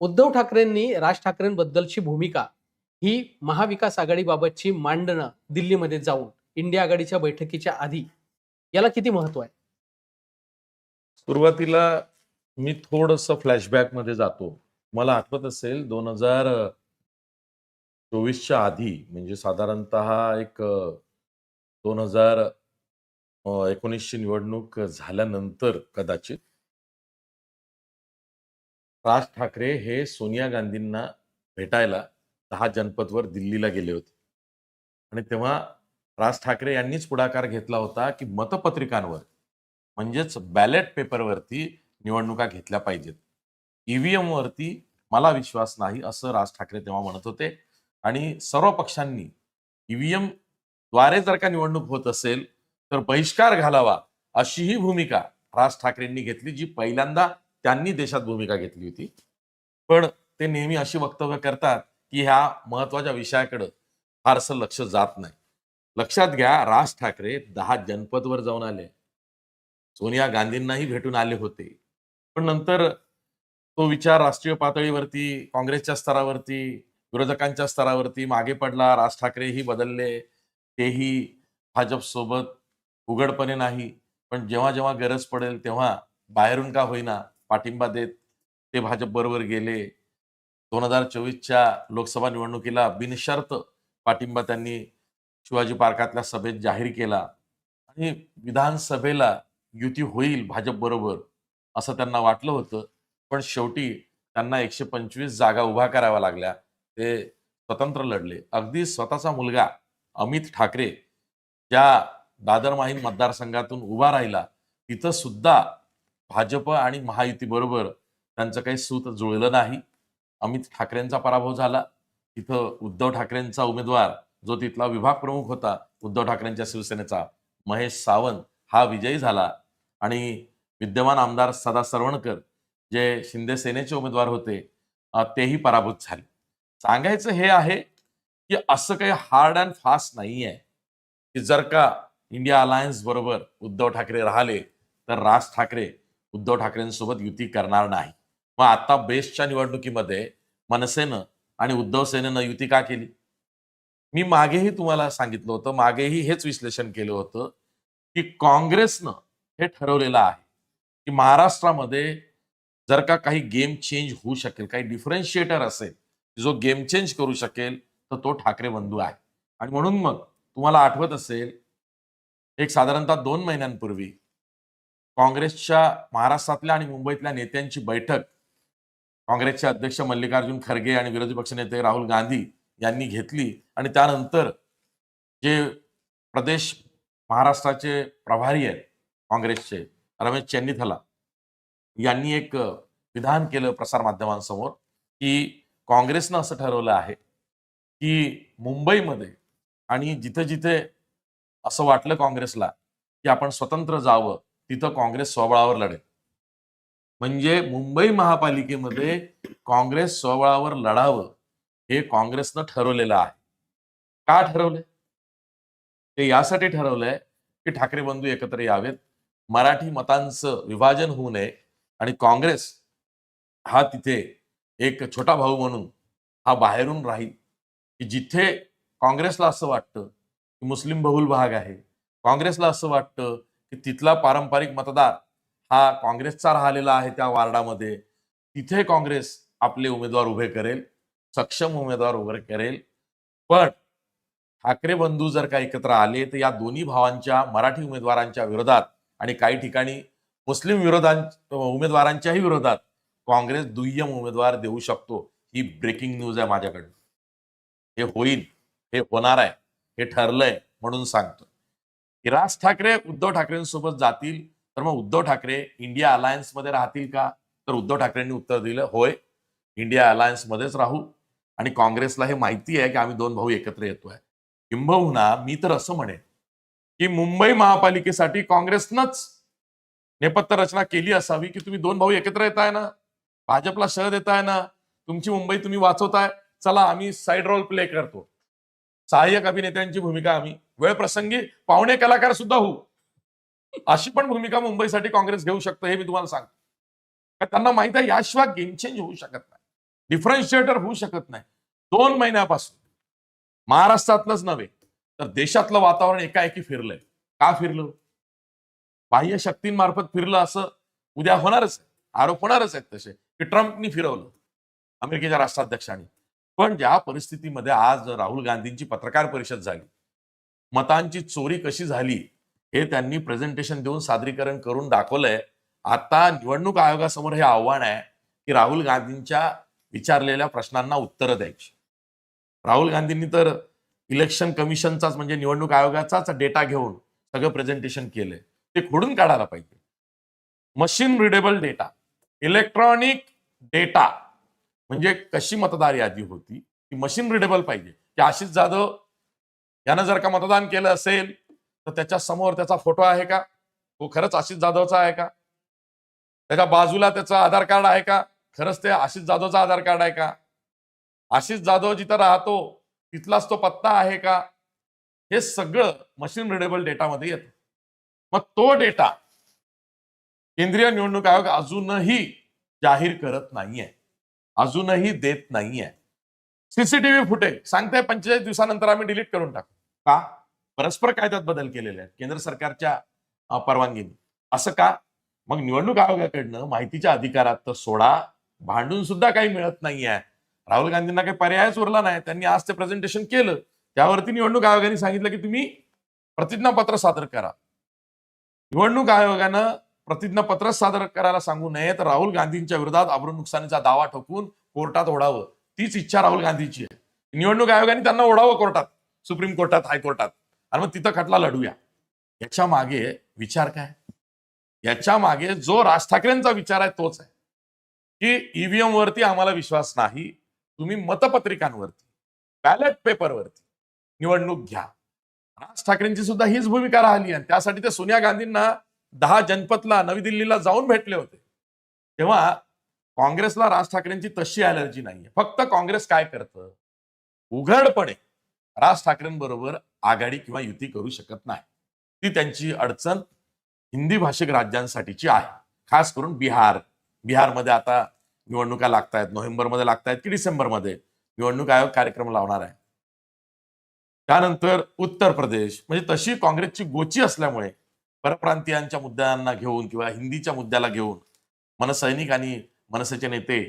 उद्धव ठाकरेंनी राज ठाकरेंबद्दलची भूमिका ही महाविकास आघाडीबाबतची मांडणं दिल्लीमध्ये जाऊन इंडिया आघाडीच्या बैठकीच्या आधी याला किती महत्त्व आहे? सुरुवातीला मी थोडस फ्लॅशबॅकमध्ये जातो. मला आठवत असेल दोन हजार चोवीसच्या आधी म्हणजे साधारणत एक दोन हजार एकोणीसची निवडणूक झाल्यानंतर कदाचित राज ठाकरे हे सोनिया गांधींना भेटायला दहा जनपदवर दिल्लीला गेले होते. आणि तेव्हा राज ठाकरे यांनीच पुढाकार घेतला होता की मतपत्रिकांवर म्हणजेच बॅलेट पेपरवरती निवडणुका घेतल्या पाहिजेत. ईव्हीएम वरती मला विश्वास नाही असं राज ठाकरे तेव्हा म्हणत होते. आणि सर्व पक्षांनी ईव्हीएमद्वारे जर का निवडणूक होत असेल तर बहिष्कार घालावा अशीही भूमिका राज ठाकरेंनी घेतली जी पहिल्यांदा त्यांनी देशात भूमिका घेतली होती. पण ते नेहमी अशी वक्तव्य करतात की ह्या महत्त्वाच्या विषयाकडं फारसं लक्ष जात नाही. लक्षात घ्या राज ठाकरे दहा जनपदवर जाऊन आले. सोनिया गांधींनाही भेटून आले होते. पण नंतर तो विचार राष्ट्रीय पातळीवरती काँग्रेसच्या स्तरावरती विरोधकांच्या स्तरावरती मागे पडला राज ठाकरेही बदलले. तेही भाजप सोबत उघडपणे नाही. पण जेव्हा जेव्हा गरज पडेल तेव्हा बाहेरून का होईना पाठिंबा देत ते भाजप बरोबर गेले. दोन हजार चोवीसच्या लोकसभा निवडणुकीला बिनशर्त पाठिंबा त्यांनी शिवाजी पार्कातल्या सभेत जाहीर केला. आणि विधानसभेला युती होईल भाजप बरोबर असं त्यांना वाटलं होतं. पण शेवटी त्यांना एकशे पंचवीस जागा उभा कराव्या लागल्या. ते स्वतंत्र लढले. अगदी स्वतःचा मुलगा अमित ठाकरे ज्या दादर माहीम मतदारसंघातून उभा राहिला तिथं सुद्धा भाजप आणि महायुती बरोबर त्यांचं काही सूत जुळलं नाही. अमित ठाकरेंचा पराभव झाला. तिथं उद्धव ठाकरेंचा उमेदवार जो तिथला विभाग प्रमुख होता उद्धव ठाकरेंच्या शिवसेनेचा महेश सावंत हा विजयी झाला. आणि विद्यमान आमदार सदा सरवणकर जे शिंदे सेनेचे उमेदवार होते तेही पराभूत झाले. सांगायचं हे आहे की असं काही हार्ड अँड फास्ट नाही आहे की जर का इंडिया अलायन्स बरोबर उद्धव ठाकरे राहिले तर राज ठाकरे उद्धव ठाकरेंसोबत युती करणार नाही. मग आता बेस्टच्या निवडणुकीमध्ये मनसेनं आणि उद्धव सेनेनं युती का केली? मी मागेही तुम्हाला सांगितलं होतं मागेही हेच विश्लेषण केलं होतं की काँग्रेसनं हे ठरवलेलं आहे की महाराष्ट्रामध्ये जर का काही गेम चेंज होऊ शकेल काही डिफरन्शिएटर असेल जो गेम चेंज करू शकेल तर तो ठाकरे बंधू आहे. आणि म्हणून मग तुम्हाला आठवत असेल एक साधारणतः दोन महिन्यांपूर्वी काँग्रेसच्या महाराष्ट्रातल्या आणि मुंबईतल्या नेत्यांची बैठक काँग्रेसचे अध्यक्ष मल्लिकार्जुन खरगे आणि विरोधी पक्षनेते राहुल गांधी यांनी घेतली. आणि त्यानंतर जे प्रदेश महाराष्ट्राचे प्रभारी आहेत काँग्रेसचे रमेश चेन्नीथला यांनी एक विधान केलं प्रसारमाध्यमांसमोर की काँग्रेसनं असं ठरवलं आहे की मुंबईमध्ये आणि जिथे जिथे असं वाटलं काँग्रेसला की आपण स्वतंत्र जावं तिथं काँग्रेस स्वबळावर लढेल. म्हणजे मुंबई महापालिकेमध्ये काँग्रेस स्वबळावर लढावं हे काँग्रेसनं ठरवलेलं आहे. का ठरवलंय? ते यासाठी ठरवलंय की ठाकरे बंधू एकत्र यावेत मराठी मतांचं विभाजन होऊ नये आणि काँग्रेस हा तिथे एक छोटा भाऊ म्हणून हा बाहेरून राहील. की जिथे काँग्रेसला असं वाटतं की मुस्लिम बहुल भाग आहे काँग्रेसला असं वाटतं की तिथला पारंपरिक मतदार हा काँग्रेसचा राहिलेला आहे त्या वार्डामध्ये. तिथे काँग्रेस आपले उमेदवार उभे करेल सक्षम उमेदवार उभे करेल. पण ठाकरे बंधू जर का एकत्र आले तर या दोन्ही भावांच्या मराठी उमेदवारांच्या विरोधात आणि काही ठिकाणी मुस्लिम विरोधां उमेदवारांच्याही विरोधात काँग्रेस दुय्यम उमेदवार देऊ शकतो. ही ब्रेकिंग न्यूज आहे माझ्याकडून. हे होईल हे होणार आहे हे ठरलंय म्हणून सांगतो की राज ठाकरे उद्धव ठाकरेंसोबत जातील तर मग उद्धव ठाकरे इंडिया अलायन्समध्ये राहतील का? तर उद्धव ठाकरेंनी उत्तर दिलं होय इंडिया अलायन्स मध्येच राहू. आणि काँग्रेसला हे माहिती आहे की आम्ही दोन भाऊ एकत्र येतोय. किंबहुना मी तर असं म्हणेन की मुंबई महापालिकेसाठी काँग्रेसनंच नेपथ्य रचना केली असावी की तुम्ही दोन भाऊ एकत्र येत आहे ना? भाजपला शह देताय ना? तुमची मुंबई तुम्ही वाचवताय? चला आम्ही साईड रोल प्ले करतो. सहाय्यक अभिनेत्यांची भूमिका आम्ही. वेळ प्रसंगी पाहुणे कलाकार सुद्धा होऊ. अशी पण भूमिका मुंबईसाठी काँग्रेस घेऊ शकतो हे मी तुम्हाला सांगतो. त्यांना माहीत आहे याशिवाय गेम चेंज होऊ शकत नाही. डिफरन्शिएटर होऊ शकत नाही. दोन महिन्यापासून. महाराष्ट्रातलंच नव्हे तर देशातलं वातावरण एकाएकी फिरलंय. का फिरलं? बाह्य शक्तींमार्फत फिरलं असं उद्या होणारच आहे. आरोप होणारच आहेत तसे की ट्रम्पनी फिरवलं. अमेरिकेच्या राष्ट्राध्यक्षांनी. पण ज्या परिस्थितीमध्ये आज राहुल गांधींची पत्रकार परिषद झाली मतांची चोरी कशी झाली हे त्यांनी प्रेझेंटेशन देऊन सादरीकरण करून दाखवलंय. आता निवडणूक आयोगासमोर हे आव्हान आहे की राहुल गांधींच्या विचारलेल्या प्रश्नांना उत्तरं द्यायची. राहुल गांधींनी तर इलेक्शन कमिशनचाच म्हणजे निवडणूक आयोगाचाच डेटा घेऊन सगळं प्रेझेंटेशन केलंय. ते खोडून काढायला पाहिजे. Machine readable data electronic data म्हणजे कशी मतदार यादी होती? ती मशीन रिडेबल पाहिजे. की आशिष जाधव यानं जर का मतदान केलं असेल तर त्याच्यासमोर त्याचा फोटो आहे का? तो खरंच आशिष जाधवचा आहे का? त्याच्या बाजूला त्याचं आधार कार्ड आहे का? खरंच ते आशिष जाधवचा आधार कार्ड आहे का? आशिष जाधव जिथं राहतो तिथलाच तो पत्ता आहे का? हे सगळं मशीन रिडेबल डेटामध्ये येतं. मग तो डेटा केंद्रीय निवडणूक आयोग अजूनही जाहीर करत नाहीये. अजूनही देत नाहीये. CCTV footage. सांगताय पंचेचाळीस दिवसानंतर आम्ही डिलीट करून टाकू. का? परस्पर कायद्यात बदल केलेले आहेत. केंद्र सरकारच्या परवानगीने. असं का? मग निवडणूक आयोगाकडनं माहितीच्या अधिकारात तर सोडा. भांडून सुद्धा काही मिळत नाहीये. राहुल गांधींना काही पर्यायच उरला नाही. त्यांनी आज ते प्रेझेंटेशन केलं. त्यावरती निवडणूक आयोगाने सांगितलं की तुम्ही प्रतिज्ञापत्र सादर करा. निवडणूक आयोगानं प्रतिज्ञापत्र सादर करायला सांगू नये तर राहुल गांधींच्या विरोधात अब्रू नुकसानीचा दावा ठोकून कोर्टात ओढावं. तीच इच्छा राहुल गांधीची आहे. निवडणूक आयोगाने त्यांना ओढावं कोर्टात सुप्रीम कोर्टात हायकोर्टात. आणि मग तिथं खटला लढूया. याच्या मागे विचार काय? याच्या मागे जो राज ठाकरेंचा विचार आहे तोच आहे. की ईव्हीएम वरती आम्हाला विश्वास नाही. तुम्ही मतपत्रिकांवरती बॅलेट पेपरवरती निवडणूक घ्या. राज ठाकरेंची सुद्धा हीच भूमिका राहिली आणि त्यासाठी ते सोनिया गांधींना दहा जनपथला नवी दिल्लीला जाऊन भेटले होते. तेव्हा काँग्रेसला राज ठाकरेंची तशी अलर्जी नाहीये. फक्त काँग्रेस काय करतं? उघडपणे राज ठाकरेंबरोबर आघाडी किंवा युती करू शकत नाही. ती त्यांची अडचण हिंदी भाषिक राज्यांसाठीची आहे. खास करून बिहार. बिहारमध्ये आता निवडणुका लागतायत. नोव्हेंबरमध्ये लागतायत की डिसेंबरमध्ये निवडणूक आयोग कार्यक्रम लावणार आहे. त्यानंतर उत्तर प्रदेश. म्हणजे तशी काँग्रेसची गोची असल्यामुळे परप्रांतीयांच्या मुद्द्यांना घेऊन किंवा हिंदीच्या मुद्द्याला घेऊन मनसैनिक आणि मनसेचे नेते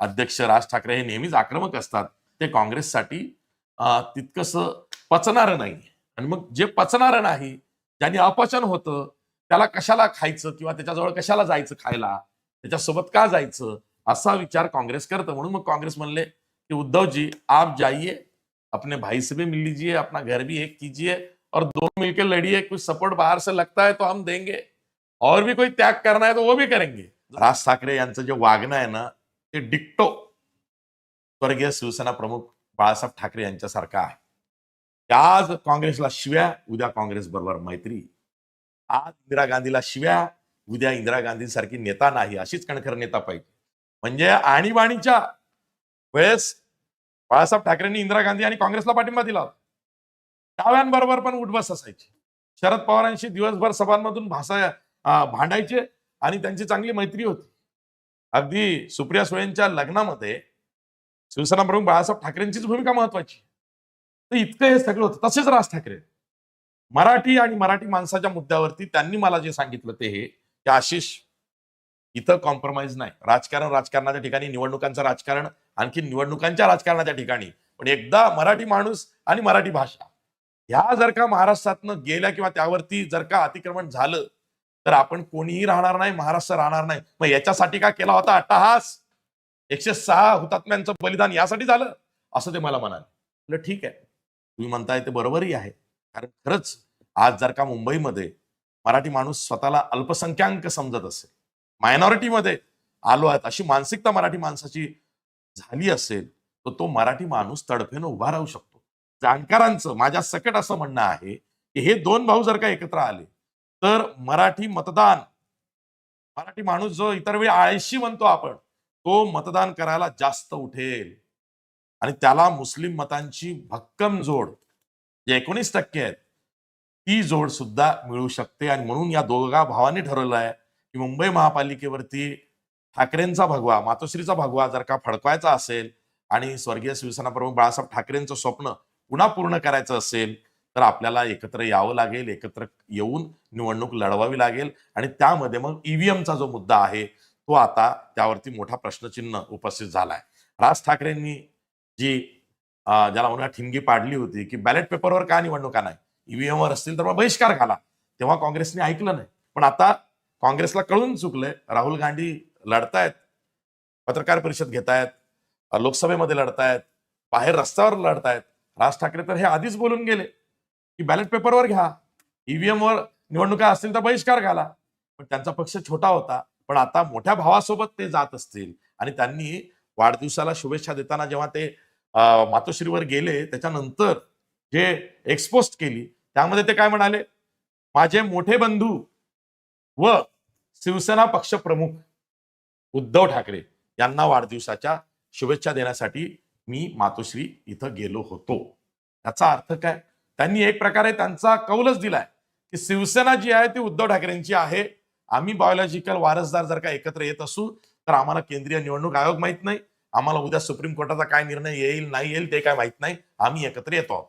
अध्यक्ष राज ठाकरे हे नेहमीच आक्रमक असतात. ते काँग्रेससाठी अं, तितकंसं पचणारं नाही. आणि मग जे पचणारं नाही ज्याने अपचन होतं त्याला कशाला खायचं किंवा त्याच्याजवळ कशाला जायचं खायला? त्याच्यासोबत का जायचं? असा विचार काँग्रेस करतं. म्हणून मग काँग्रेस म्हणले की उद्धवजी आप जाइए अपने भाई से भी मिल लीजिए अपना घर भी एक कीजिए और दोनों मिलकर लड़िए कुछ सपोर्ट बाहर से लगता है तो हम देंगे। और भी कोई त्याग करना है तो वो भी करेंगे। राज ठाकरे यांचं जे वागणं आहे ना ते डिक्टो स्वर्गीय शिवसेना प्रमुख बाळासाहेब ठाकरे यांच्यासारखं आहे. आज काँग्रेसला शिव्या उद्या काँग्रेस बरोबर मैत्री. आज इंदिरा गांधीला शिव्या उद्या इंदिरा गांधीसारखी नेता नाही अशीच कणखर नेता पाहिजे. म्हणजे आणीबाणीच्या वेळेस बाळासाहेब ठाकरेंनी इंदिरा गांधी आणि काँग्रेसला पाठिंबा दिला होता. डाव्यांबरोबर पण उठबस असायची. शरद पवारांशी दिवसभर सभांमधून भाषा भांडायचे आणि त्यांची चांगली मैत्री होती. अगदी सुप्रिया सुळेंच्या लग्नामध्ये शिवसेना प्रमुख बाळासाहेब ठाकरेंचीच भूमिका महत्वाची. तर इतकं हे सगळं होतं. तसेच राज ठाकरे. मराठी आणि मराठी माणसाच्या मुद्द्यावरती त्यांनी मला जे सांगितलं ते हे की आशिष इथं कॉम्प्रोमाइज नाही. राजकारण राजकारणाच्या ठिकाणी निवडणुकांचं राजकारण आणखी निवडणुकांच्या राजकारणाच्या ठिकाणी. पण एकदा मराठी माणूस आणि मराठी भाषा ह्या जर का महाराष्ट्रातनं गेल्या किंवा त्यावरती जर का अतिक्रमण झालं तर आपण कोणीही राहणार नाही महाराष्ट्र राहणार नाही. मग याच्यासाठी का केला होता अट्टहास? एकशे सहा हुतात्म्यांचं बलिदान यासाठी झालं असं ते मला म्हणाले. म्हटलं ठीक आहे. तुम्ही म्हणताय ते बरोबरही आहे. कारण खरंच आज जर का मुंबईमध्ये मराठी माणूस स्वतःला अल्पसंख्याक समजत असेल मायनॉरिटीमध्ये आलो आहेत अशी मानसिकता मराठी माणसाची झाली असेल तर तो मराठी माणूस तडफेनं उभा राहू शकतो. जाणकारांचं माझ्या सकट असं म्हणणं आहे की हे दोन भाऊ जर का एकत्र आले तर मराठी मतदान मराठी माणूस जो इतर वेळी आळशी म्हणतो आपण तो मतदान करायला जास्त उठेल. आणि त्याला मुस्लिम मतांची भक्कम जोड जे एकोणीस टक्के आहेत ती जोड सुद्धा मिळू शकते. आणि म्हणून या दोघा भावांनी ठरवलं आहे की मुंबई महापालिकेवरती ठाकरेंचा भगवा मातोश्रीचा भगवा जर का फडकवायचा असेल आणि स्वर्गीय शिवसेना प्रमुख बाळासाहेब ठाकरेंचं स्वप्न पुन्हा पूर्ण करायचं असेल तर आपल्याला एकत्र यावं लागेल एकत्र येऊन निवडणूक लढवावी लागेल. आणि त्यामध्ये मग ईव्हीएमचा जो मुद्दा आहे तो आता त्यावरती मोठा प्रश्नचिन्ह उपस्थित झालाय. राज ठाकरेंनी जी ज्याला म्हणूया ठिणगी पाडली होती की बॅलेट पेपरवर का निवडणुका नाही? ईव्हीएमवर असतील तर मग बहिष्कार घाला. तेव्हा काँग्रेसने ऐकलं नाही. पण आता काँग्रेसला कळून चुकलंय राहुल गांधी लढतायत पत्रकार परिषद घेतायत लोकसभेमध्ये लढतायत बाहेर रस्त्यावर लढतायत. राज ठाकरे तर हे आधीच बोलून गेले की बॅलेट पेपरवर घ्या ईव्हीएम वर निवडणुका असतील तर बहिष्कार घाला. पण त्यांचा पक्ष छोटा होता पण आता मोठ्या भावासोबत ते जात असतील. आणि त्यांनी वाढदिवसाला शुभेच्छा देताना जेव्हा ते मातोश्रीवर गेले त्याच्यानंतर जे एक्सपोस्ट केली त्यामध्ये ते काय म्हणाले? माझे मोठे बंधू व शिवसेना पक्ष प्रमुख उद्धव ठाकरे यांना वाढदिवसाच्या शुभेच्छा देण्यासाठी मी मातोश्री इथं गेलो होतो. याचा अर्थ काय? त्यांनी एक प्रकारे त्यांचा कौलच दिलाय की शिवसेना जी आहे ती उद्धव ठाकरेंची आहे. आम्ही बायोलॉजिकल वारसदार जर का एकत्र येत असू तर आम्हाला केंद्रीय निवडणूक आयोग माहीत नाही. आम्हाला उद्या सुप्रीम कोर्टाचा काय निर्णय येईल नाही येईल ते काय माहीत नाही. आम्ही एकत्र येतो आहोत.